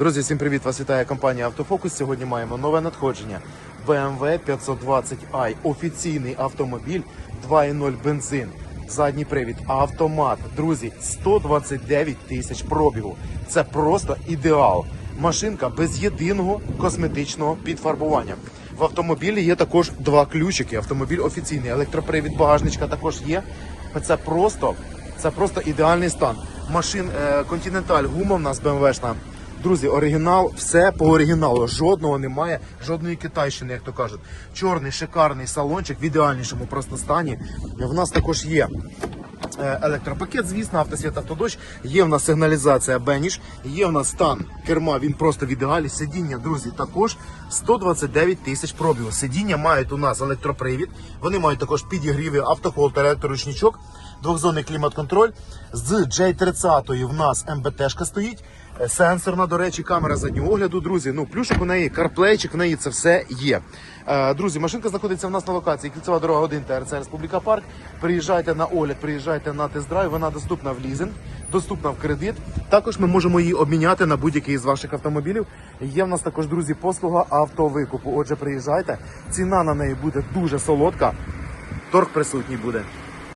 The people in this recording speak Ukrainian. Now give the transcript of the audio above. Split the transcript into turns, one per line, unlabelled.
Друзі, всім привіт! Вас вітає компанія Автофокус. Сьогодні маємо нове надходження. BMW 520i. Офіційний автомобіль 2.0 бензин. Задній привід, автомат. Друзі, 129 тисяч пробігу. Це просто ідеал. Машинка без єдиного косметичного підфарбування. В автомобілі є також два ключики. Автомобіль офіційний. Електропривід багажничка також є. Це просто, це просто ідеальний стан. Машин Continental гума в нас BMW-шна. Друзі, оригінал, все по оригіналу. Жодного немає, жодної китайщини, як то кажуть. Чорний шикарний салончик в ідеальнішому просто стані. В нас також є електропакет, звісно, автосвіт автодощ. Є в нас сигналізація Беніш, є в нас стан керма, він просто в ідеалі. Сидіння, друзі, також 129 тисяч пробігу. Сидіння мають у нас електропривід. Вони мають також підігріви, автохолд, електроручничок, двохзонний клімат-контроль. З J30 в нас МБТшка стоїть. Е, Сенсорна, до речі, камера заднього огляду, друзі. Ну, плюшок у неї, карплейчик, в неї це все є. Е, друзі, машинка знаходиться в нас на локації Кільцева дорога 1 ТРЦ Республіка Парк. Приїжджайте на огляд, приїжджайте на тест-драйв. Вона доступна в лізинг, доступна в кредит. Також ми можемо її обміняти на будь-який з ваших автомобілів. Є в нас також, друзі, послуга автовикупу. Отже, приїжджайте. Ціна на неї буде дуже солодка. Торг присутній буде.